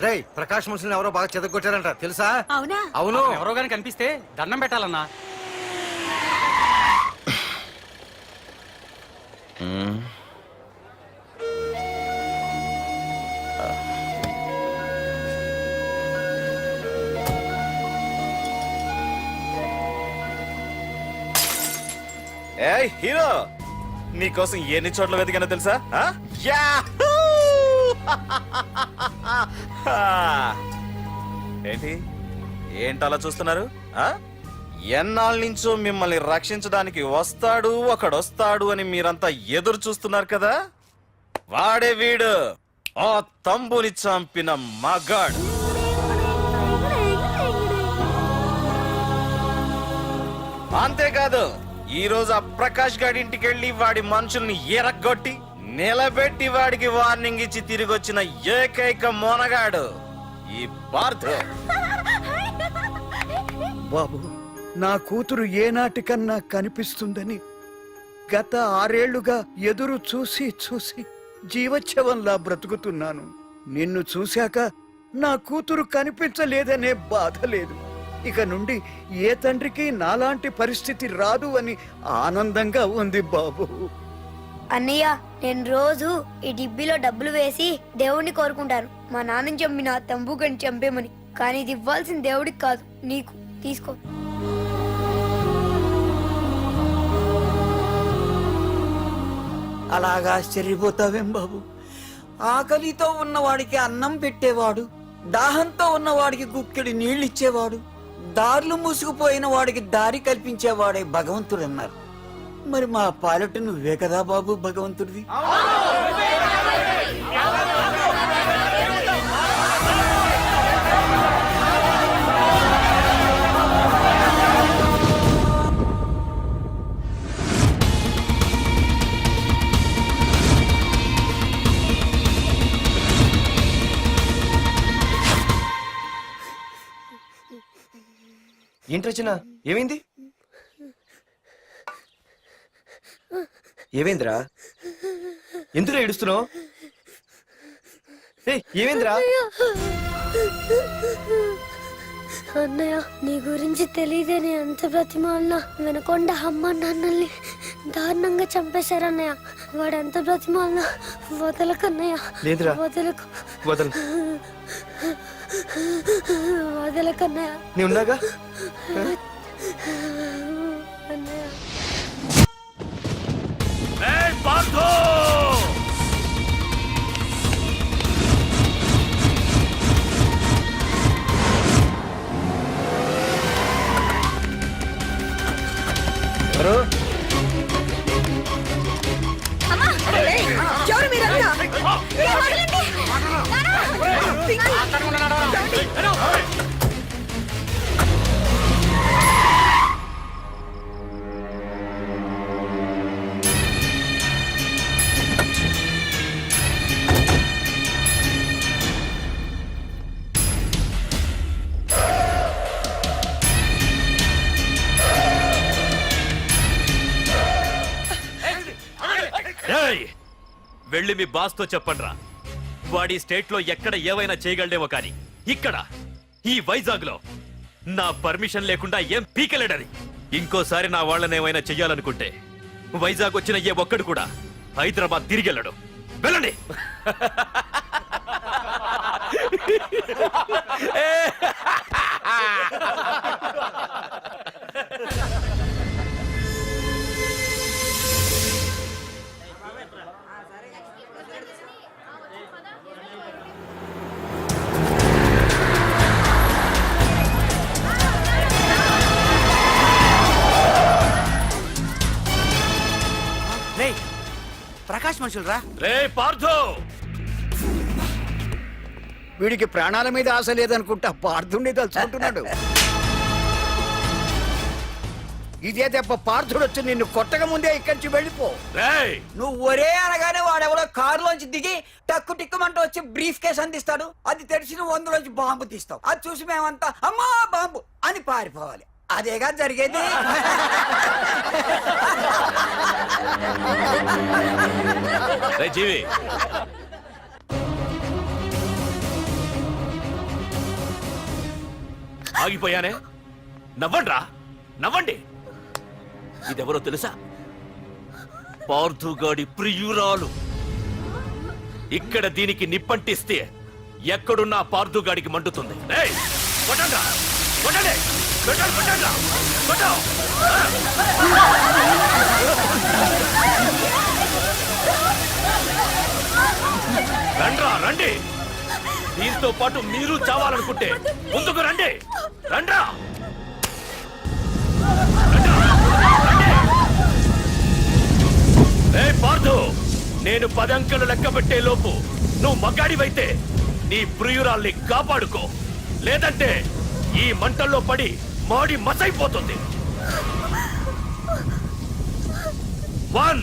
రేయ్ ప్రకాష్ మనుషుల్ని ఎవరో బాగా చెదగొట్టారంట తెలుసా? అవునా? అవును. ఎవరో గాని కనిపిస్తే దండం పెట్టాలన్నా. ఏ హీరో! నీకోసం ఎన్ని చోట్ల వెతికానో తెలుసా? ఆ? ఏంటి? ఏంటలా చూస్తున్నారు? ఆ? ఎన్నాళ్ళ నుంచో మిమ్మల్ని రక్షించడానికి వస్తాడు ఒకడొస్తాడు అని మీరంతా ఎదురు చూస్తున్నారు కదా? వాడే వీడు. ఆ తంబుని చంపిన మగాడు. అంతేకాదు ఈ రోజు ఆ ప్రకాష్ గాడి ఇంటికి వెళ్ళి వాడి మనుషుల్ని ఎరగొట్టి నిలబెట్టి వాడికి వార్నింగ్ ఇచ్చి తిరిగి వచ్చిన ఏకైక మోనగాడు ఈ పార్థ. బాబు నా కూతురు ఏనాటికన్నా కనిపిస్తుందని గత ఆరేళ్ళుగా ఎదురు చూసి చూసి జీవచ్ఛవంలా బ్రతుకుతున్నాను. నిన్ను చూశాక నా కూతురు కనిపించలేదనే బాధ లేదు. ఇక నుండి ఏ తండ్రికి నాలాంటి పరిస్థితి రాదు అని ఆనందంగా ఉంది బాబు. అన్నయ్య నేను రోజు ఈ డిబ్బీలో డబ్బులు వేసి దేవుణ్ణి కోరుకుంటాను. మా నాన్నని చంపిన తంబూకని చంపేమని. కానీ ఇది ఇవ్వాల్సిన దేవుడికి కాదు నీకు. తీసుకో. అలాగా ఆశ్చర్యపోతావేం బాబు? ఆకలితో ఉన్నవాడికి అన్నం పెట్టేవాడు దాహంతో ఉన్నవాడికి గుక్కెడి నీళ్ళిచ్చేవాడు దారులు మూసుకుపోయిన వాడికి దారి కల్పించేవాడే భగవంతుడు అన్నారు మరి మా పాలెట నువ్వే కదా బాబు భగవంతుడిది ఏంటి రచన? ఏమైంది? ఏమైందిరా ఎందుకు ఏడుస్తున్నావు? అన్నయ్య. నీ గురించి తెలియదని ఎంత బ్రతిమాలినా వినకొండ అమ్మ నాన్నల్ని దారుణంగా చంపేశారన్నయ్య. వాడు ఎంత బ్రతిమాలినా వదలకన్నయ్య లేదురా. వదలకు. వదలు వదలకన్నయ్య నీ ఉన్నాగా ఎవరు వెళ్ళి మీ బాస్తో చెప్పండ్రా. వాడి స్టేట్లో ఎక్కడ ఏవైనా చేయగలడేమో కానీ ఇక్కడ ఈ వైజాగ్లో నా పర్మిషన్ లేకుండా ఏం పీకలేడని ఇంకోసారి నా వాళ్ళని ఏమైనా చెయ్యాలనుకుంటే వైజాగ్ వచ్చిన ఏ ఒక్కడు కూడా హైదరాబాద్ తిరిగి వెళ్ళడు. వెళ్ళండి! ప్రకాష్ మనుషులు రా రే పార్థో! వీడికి ప్రాణాల మీద ఆశ లేదనుకుంటా పార్థుండి తలుచుకుంటున్నాడు. ఇదే దెబ్బ పార్థుడు వచ్చి నిన్ను కొట్టక ముందే ఇక్కడి నుంచి వెళ్ళిపో. రేయ్ నువ్వు ఒరే అనగానే వాడెవడో కారులోంచి దిగి టక్కు టిక్కుమంటూ వచ్చి బ్రీఫ్ కేస్ అందిస్తాడు. అది తెరిచి నువ్వు అందులోంచి బాంబు తీస్తావు. అది చూసి మేమంతా అమ్మా బాంబు అని పారిపోవాలి. అదేగా జరిగేది. రే జీవి. ఆగిపోయానే? నవ్వండ్రా? నవ్వండి. ఇదెవరో తెలుసా? పార్థుగాడి ప్రియురాలు. ఇక్కడ దీనికి నిప్పంటిస్తే ఎక్కడున్నా పార్థుగాడికి మండుతుంది. కొట్టండి, కొట్టండి, రండ్రా రండి. దీంతో పాటు మీరు చావాలనుకుంటే ముందుకు రండి. రండ్రా. ఏ పార్థు నేను పదంకెలు లెక్క పెట్టే లోపు నువ్వు మగాడివైతే నీ ప్రియురాల్ని కాపాడుకో. లేదంటే ఈ మంటల్లో పడి మాడి మసైపోతుంది. వన్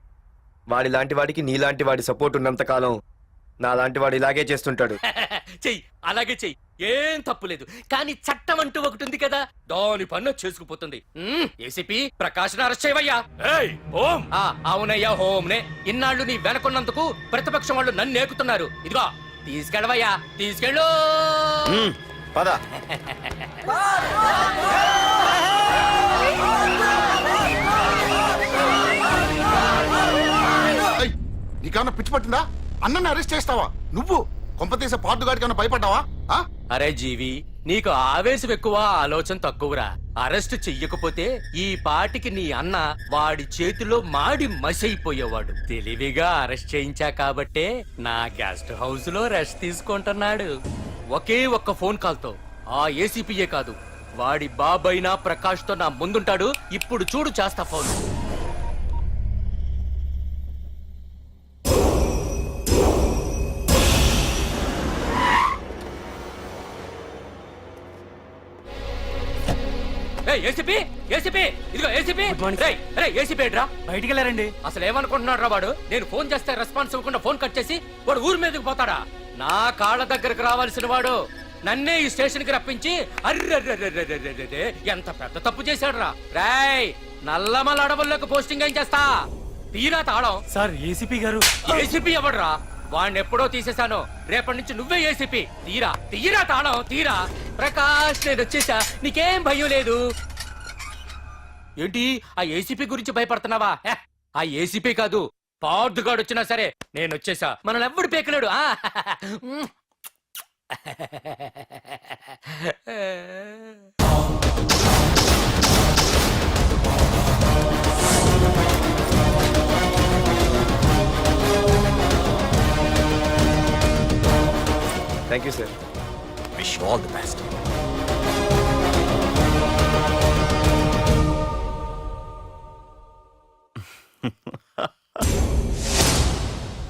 వాడిలాంటి వాడికి నీలాంటి వాడి సపోర్ట్ ఉన్నంత కాలం నాలాంటి వాడు ఇలాగే చేస్తుంటాడు. చెయ్యి అలాగే చెయ్యి. ఏం తప్పులేదు కానీ చట్టం అంటూ ఒకటి ఉంది కదా దాని పన్ను చేసుకుపోతుంది. ఏసీపీ ప్రకాష్ అరెస్ట్ చేయవయ్యా. ఏయ్ ఓం. ఆ, అవునయ్యా హోమ్నే ఇన్నాళ్ళు నీ వెనకున్నందుకు ప్రతిపక్షం వాళ్ళు నన్ను నేకుతున్నారు ఇదిగో తీసుకెళ్ళవయ్యా తీసుకెళ్ళు. పద. నీకేమన్నా పిచ్చి పట్టిందా? అన్నని అరెస్ట్ చేస్తావా? నువ్వు కొంపతీసే పాటుగాడికి ఏమన్నా భయపడ్డావా? ఆ? అరే జీవి నీకు ఆవేశం ఎక్కువ ఆలోచన తక్కువరా. అరెస్ట్ చెయ్యకపోతే ఈ పాటికి నీ అన్న వాడి చేతిలో మాడి మసైపోయేవాడు. తెలివిగా అరెస్ట్ చేయించా కాబట్టే నా గెస్ట్ హౌస్లో రెస్ట్ తీసుకుంటున్నాడు. ఒకే ఒక్క ఫోన్ కాల్తో ఆ ఏసీపీయే కాదు. వాడి బాబైనా ప్రకాష్తో నా ముందుంటాడు. ఇప్పుడు చూడు చేస్తా ఫోన్ ఏసీపీ ఏసీపీ ఇదిగో ఏసీపీ ఏసీపీ ఏంట్రా బయటికి వెళ్ళారండి అసలు ఏమనుకుంటున్నాడు రా వాడు? నేను ఫోన్ చేస్తే రెస్పాన్స్ ఇవ్వకుండా ఫోన్ కట్ చేసి వాడు ఊరి మీదకి పోతాడా? నా కాళ్ళ దగ్గరకు రావాల్సిన వాడు నన్నే ఈ స్టేషన్కి రప్పించి అర్రెర్రెర్రెర్రెర్రెర్రె, ఎంత పెద్ద తప్పు చేశాడు రా రాయ్ నల్లమల అడవుల్లోకి పోస్టింగ్ ఏం చేస్తా? తీరా తాళం. సార్ ఏసీపీ గారు. ఏసీపీ ఎవడ్రా? వాడిని ఎప్పుడో తీసేశాను. రేపటి నుంచి నువ్వే ఏసిపి తీరా తీరా తాళం తీరా. ప్రకాష్ నేను వచ్చేసా. నీకేం భయం లేదు. ఏంటి? ఆ ఏసీపీ గురించి భయపడుతున్నావా? ఆ ఏసీపీ కాదు. పార్థుగాడు వచ్చినా సరే నేను వచ్చేసా. మనల్ని ఎవ్వడు పేకలేడు ఆ. Thank you sir wish all the best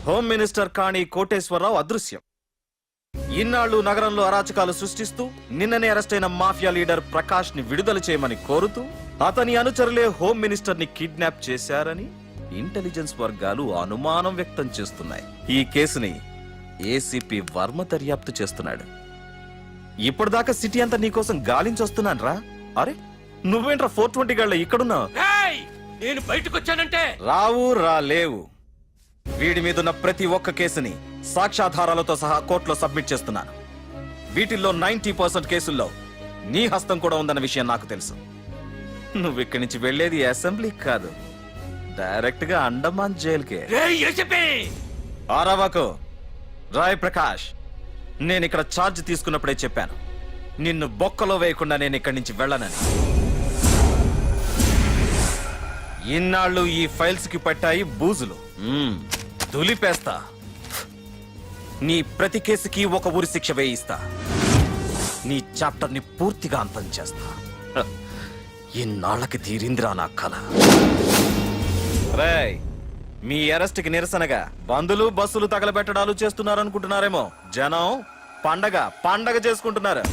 home minister Kani Koteswararao అదృశ్యం ఇన్నాళ్ళు నగరంలో అరాచకాలు సృష్టిస్తూ నిన్ననే అరెస్ట్ అయిన మాఫియా లీడర్ ప్రకాష్ని విడుదల చేయమని కోరుతూ అతని అనుచరులే హోమ్ మినిస్టర్ని కిడ్నాప్ చేశారని ఇంటెలిజెన్స్ వర్గాలు అనుమానం వ్యక్తం చేస్తున్నాయి. ఈ కేసుని ఏసీపీ వర్మ దర్యాప్తు చేస్తున్నాడు. ఇప్పటిదాకా సిటీ అంతా నీకోసం గాలించొస్తున్నాను రా అరే నువ్వేంట్రా ఫోర్ ట్వంటీ గళ్ళ ఇక్కడున్నావు! నేను బయటకు వచ్చానంటే రావు రా లేవు. వీడి మీదున్న ప్రతి ఒక్క కేసుని సాక్ష్యాధారాలతో సహా కోర్టులో సబ్మిట్ చేస్తున్నాను వీటిల్లో నైన్టీ పర్సెంట్ కేసుల్లో నీ హస్తం కూడా ఉందన్న విషయం నాకు తెలుసు. నువ్వు ఇక్కడి నుంచి వెళ్ళేది అసెంబ్లీ కాదు. డైరెక్ట్గా అండమాన్ జైలుకే! ఆరావాకు రాయ్ ప్రకాష్ నేను ఇక్కడ ఛార్జ్ తీసుకున్నప్పుడే చెప్పాను. నిన్ను బొక్కలో వేయకుండా నేను ఇక్కడి నుంచి వెళ్ళనని. ఇన్నాళ్ళు ఈ ఫైల్స్కి పట్టాయి బూజులు. దులిపేస్తా. నీ ప్రతి కేసుకి ఒక ఊరి శిక్ష వేయిస్తా. నీ చాప్టర్ని పూర్తిగా అంతం చేస్తా. ఇన్నాళ్ళకి తీరిందిరా నా కళ రేయ్ మీ అరెస్ట్కి నిరసనగా బందులు బస్సులు తగలబెట్టడాలు చేస్తున్నారనుకుంటున్నారేమో. జనం పండగ పండగ చేసుకుంటున్నారు.